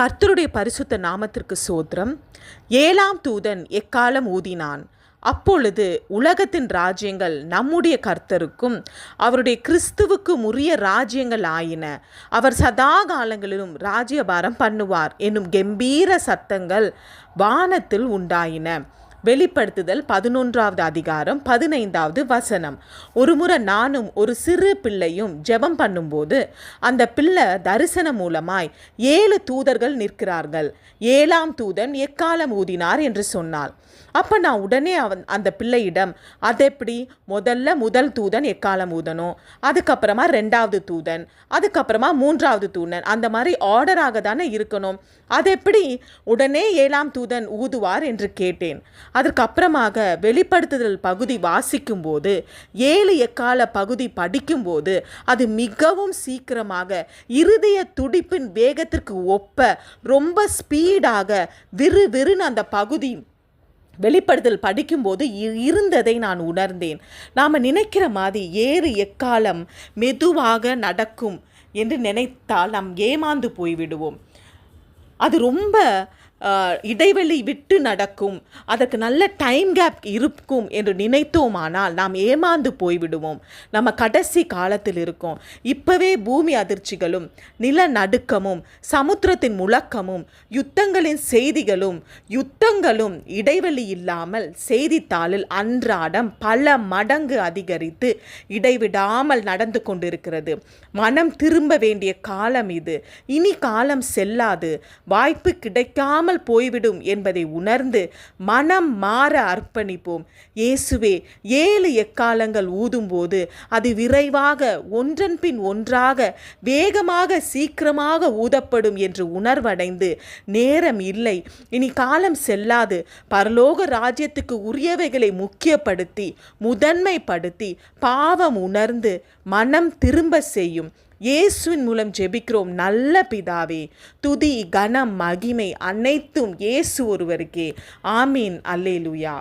கர்த்தருடைய பரிசுத்த நாமத்திற்கு சோத்திரம். ஏழாம் தூதன் எக்காலம் ஊதினான்? அப்பொழுது உலகத்தின் ராஜ்யங்கள் நம்முடைய கர்த்தருக்கும் அவருடைய கிறிஸ்துவுக்கும் உரிய ராஜ்யங்கள் ஆயின. அவர் சதா காலங்களிலும் ராஜ்யபாரம் பண்ணுவார் என்னும் கெம்பீர சத்தங்கள் வானத்தில் உண்டாயின. வெளிப்படுத்துதல் பதினொன்றாவது அதிகாரம் பதினைந்தாவது வசனம். ஒருமுறை நானும் ஒரு சிறு பிள்ளையும் ஜெபம் பண்ணும்போது அந்த பிள்ளை தரிசனம் மூலமாய் ஏழு தூதர்கள் நிற்கிறார்கள். ஏழாம் தூதன் எக்காலம் ஊதினார் என்று சொன்னாள். அப்போ நான் உடனே அவன் அந்த பிள்ளையிடம் அது எப்படி முதல்ல முதல் தூதன் எக்காலம் ஊதணும்? அதுக்கப்புறமா ரெண்டாவது தூதன் அதுக்கப்புறமா மூன்றாவது தூதன் அந்த மாதிரி ஆர்டராக தானே இருக்கணும்? அது எப்படி உடனே ஏழாம் தூதன் ஊதுவார் என்று கேட்டேன். அதற்கப்புறமாக வெளிப்படுத்துதல் பகுதி வாசிக்கும்போது ஏழு எக்கால பகுதி படிக்கும்போது அது மிகவும் சீக்கிரமாக இருதய துடிப்பின் வேகத்திற்கு ஒப்ப ரொம்ப ஸ்பீடாக விறு விறுன்னு அந்த பகுதி வெளிப்படுதல் படிக்கும்போது இ- இருந்ததை நான் உணர்ந்தேன். நாம் நினைக்கிற மாதிரி ஏறு எக்காலம் மெதுவாக நடக்கும் என்று நினைத்தால் நாம் ஏமாந்து போய்விடுவோம். அது ரொம்ப இடைவெளி விட்டு நடக்கும். அதற்கு நல்ல டைம் கேப் இருக்கும் என்று நினைத்தோமானால் நாம் ஏமாந்து போய்விடுவோம். நம்ம கடைசி காலத்தில் இருக்கோம். இப்போவே பூமி அதிர்ச்சிகளும் நிலநடுக்கமும் சமுத்திரத்தின் முழக்கமும் யுத்தங்களின் செய்திகளும் யுத்தங்களும் இடைவெளி இல்லாமல் செய்தித்தாளில் அன்றாடம் பல மடங்கு அதிகரித்து இடைவிடாமல் நடந்து கொண்டிருக்கிறது. மனம் திரும்ப வேண்டிய காலம் இது. இனி காலம் செல்லாது. வாய்ப்பு இல்லாமல் போய்விடும் என்பதை உணர்ந்து மனம் மாற அர்ப்பணிப்போம். இயேசுவே ஏழு எக்காலங்கள் ஊதும்போது அது விரைவாக ஒன்றன் பின் ஒன்றாக வேகமாக சீக்கிரமாக ஊதப்படும் என்று உணர்வடைந்து நேரம் இல்லை. இனி காலம் செல்லாது. பரலோக ராஜ்யத்துக்கு உரியவைகளை முக்கியப்படுத்தி முதன்மைப்படுத்தி பாவம் உணர்ந்து மனம் திரும்ப செய்யும். இயேசுவின் மூலம் ஜெபிக்கிறோம். நல்ல பிதாவே துதி கனம் மகிமை அனைத்தும் இயேசு ஒருவருக்கே. ஆமீன். அல்லேலுயா.